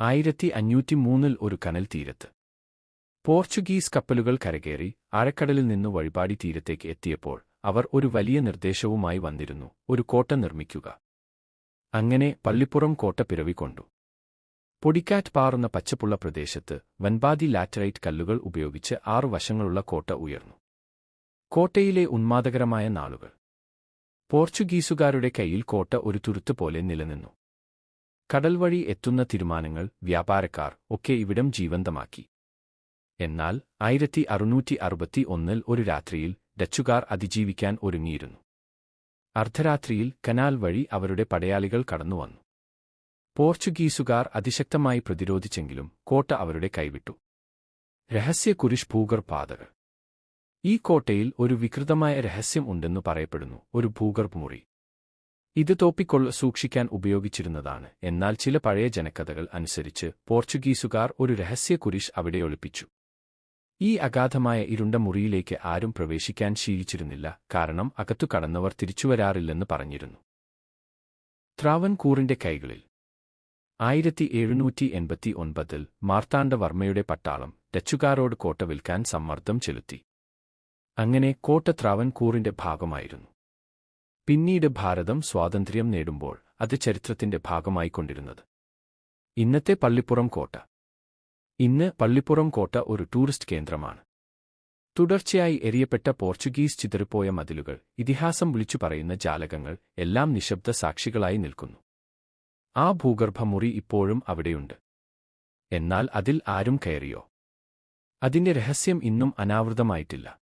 ആയിരത്തി അഞ്ഞൂറ്റി മൂന്നിൽ ഒരു കനൽ തീരത്ത്. പോർച്ചുഗീസ് കപ്പലുകൾ കരകയറി അഴക്കടലിൽ നിന്ന് വഴിപാടി തീരത്തേക്ക് എത്തിയപ്പോൾ അവർ ഒരു വലിയ നിർദ്ദേശവുമായി വന്നിരുന്നു ഒരു കോട്ട നിർമ്മിക്കുക. അങ്ങനെ പള്ളിപ്പുറം കോട്ട പിറവിക്കൊണ്ടു. പൊടിക്കാറ്റ് പാറുന്ന പച്ചപ്പുള്ള പ്രദേശത്ത് വൻപാതി ലാറ്ററൈറ്റ് കല്ലുകൾ ഉപയോഗിച്ച് ആറു വശങ്ങളുള്ള കോട്ട ഉയർന്നു. കോട്ടയിലെ ഉന്മാദകരമായ നാളുകൾ. പോർച്ചുഗീസുകാരുടെ കയ്യിൽ കോട്ട ഒരു തുരുത്ത് പോലെ നിലനിന്നു. കടൽ വഴി എത്തുന്ന തീരുമാനങ്ങൾ വ്യാപാരക്കാർ ഒക്കെ ഇവിടം ജീവന്തമാക്കി. എന്നാൽ ആയിരത്തി അറുന്നൂറ്റി അറുപത്തി ഒന്നിൽ ഒരു രാത്രിയിൽ ഡച്ചുകാർ അതിജീവിക്കാൻ ഒരുങ്ങിയിരുന്നു. അർദ്ധരാത്രിയിൽ കനാൽ വഴി അവരുടെ പടയാളികൾ കടന്നുവന്നു. പോർച്ചുഗീസുകാർ അതിശക്തമായി പ്രതിരോധിച്ചെങ്കിലും കോട്ട അവരുടെ കൈവിട്ടു. രഹസ്യ കുരിശ് ഭൂഗർഭാതകൾ ഈ കോട്ടയിൽ ഒരു വികൃതമായ രഹസ്യം ഉണ്ടെന്നു പറയപ്പെടുന്നു ഒരു ഭൂഗർഭമുറി. ഇത് തോപ്പിക്കൊള്ള സൂക്ഷിക്കാൻ ഉപയോഗിച്ചിരുന്നതാണ്. എന്നാൽ ചില പഴയ ജനക്കഥകൾ അനുസരിച്ച് പോർച്ചുഗീസുകാർ ഒരു രഹസ്യ കുരിശ് അവിടെ ഒളിപ്പിച്ചു. ഈ അഗാധമായ ഇരുണ്ട മുറിയിലേക്ക് ആരും പ്രവേശിക്കാൻ ശീലിച്ചിരുന്നില്ല കാരണം അകത്തു കടന്നവർ തിരിച്ചുവരാറില്ലെന്ന് പറഞ്ഞിരുന്നു. ത്രാവൻകൂറിന്റെ കൈകളിൽ. ആയിരത്തി എഴുന്നൂറ്റി എൺപത്തി ഒൻപതിൽ മാർത്താണ്ഡവർമ്മയുടെ പട്ടാളം ഡച്ചുകാരോട് കോട്ട വിൽക്കാൻ സമ്മർദ്ദം ചെലുത്തി. അങ്ങനെ കോട്ട ത്രാവൻകൂറിന്റെ ഭാഗമായിരുന്നു. പിന്നീട് ഭാരതം സ്വാതന്ത്ര്യം നേടുമ്പോൾ അത് ചരിത്രത്തിന്റെ ഭാഗമായിക്കൊണ്ടിരുന്നത്. ഇന്നത്തെ പള്ളിപ്പുറം കോട്ട. ഇന്ന് പള്ളിപ്പുറം കോട്ട ഒരു ടൂറിസ്റ്റ് കേന്ദ്രമാണ്. തുടർച്ചയായി എറിയപ്പെട്ട പോർച്ചുഗീസ് ചിതറിപ്പോയ മതിലുകൾ ഇതിഹാസം വിളിച്ചു പറയുന്ന ജാലകങ്ങൾ എല്ലാം നിശബ്ദ സാക്ഷികളായി നിൽക്കുന്നു. ആ ഭൂഗർഭമുറി ഇപ്പോഴും അവിടെയുണ്ട്. എന്നാൽ അതിൽ ആരും കയറിയോ? അതിന്റെ രഹസ്യം ഇന്നും അനാവൃതമായിട്ടില്ല.